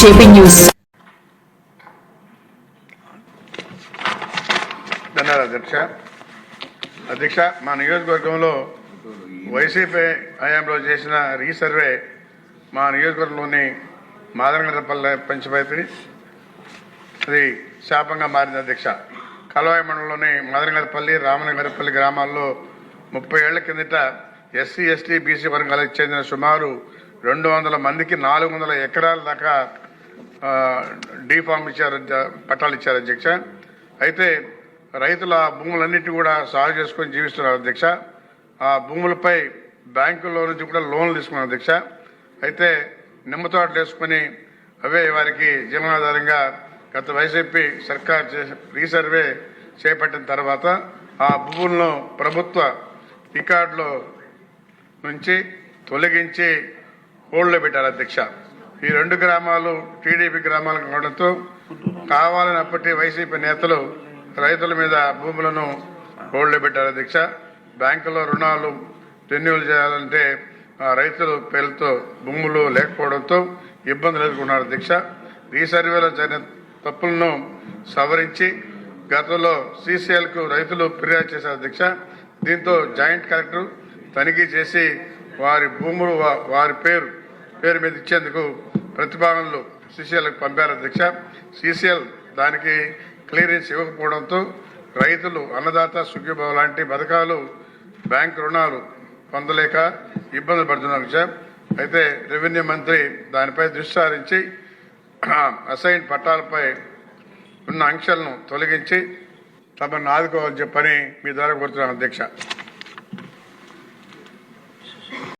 JP news. ధన్యవాదాలు అధ్యక్ష. అధ్యక్ష మా నియోజకవర్గంలో వైసీపీ హయాంలో చేసిన రీసర్వే మా నియోజకవర్గంలోని మాదనగరపల్లె పంచాయతీ. అది శాపంగా మారింది అధ్యక్ష. కలవాయి మండలంలోని మదనగరపల్లి రామనగరపల్లి గ్రామాల్లో ముప్పై ఏళ్ళ కిందట ఎస్సీ ఎస్టీ బీసీ వర్గాలకు చెందిన సుమారు రెండు వందల మందికి నాలుగు వందల ఎకరాల దాకా డీఫామ్ ఇచ్చారు పట్టాలు ఇచ్చారు అధ్యక్ష. అయితే రైతుల భూములన్నింటినీ కూడా సాగు చేసుకొని జీవిస్తున్నారు అధ్యక్ష. ఆ భూములపై బ్యాంకుల్లో నుంచి కూడా లోన్లు తీసుకున్నారు అధ్యక్ష. అయితే నిమ్మ తోటలు వేసుకొని అవే వారికి జీవనాధారంగా గత వైసీపీ సర్కార్ రీసర్వే చేపట్టిన తర్వాత ఆ భూములను ప్రభుత్వ రికార్డులో నుంచి తొలగించి హోల్డ్లో పెట్టారు అధ్యక్ష. ఈ రెండు గ్రామాలు టీడీపీ గ్రామాలు కావడంతో కావాలని అప్పటి వైసీపీ నేతలు రైతుల మీద భూములను హోల్డ్లో పెట్టారు దీక్ష. బ్యాంకులో రుణాలు రెన్యూల్ చేయాలంటే రైతులు రైతుల పేర్లతో భూములు లేకపోవడంతో ఇబ్బందులు ఎదుర్కొన్నారు దీక్ష. ఈ సర్వేలో జరిగిన తప్పులను సవరించి గతంలో సీసీఎల్కు రైతులు ఫిర్యాదు చేశారు దీక్ష. దీంతో జాయింట్ కలెక్టర్ తనిఖీ చేసి వారి భూములు వారి పేరు పేరు మీద ఇచ్చేందుకు ప్రతిపాదనలు సీసీఎల్కి పంపారు అధ్యక్ష. సీసీఎల్ దానికి క్లియరెన్స్ ఇవ్వకపోవడంతో రైతులు అన్నదాత సుఖీభావ లాంటి పథకాలు బ్యాంక్ రుణాలు పొందలేక ఇబ్బందులు పడుతున్నారు అధ్యక్ష. అయితే రెవెన్యూ మంత్రి దానిపై దృష్టి సారించి అసైన్ పట్టాలపై ఉన్న ఆంక్షలను తొలగించి తమను ఆదుకోవాలని చెప్పని మీ ద్వారా కోరుతున్నాను అధ్యక్ష.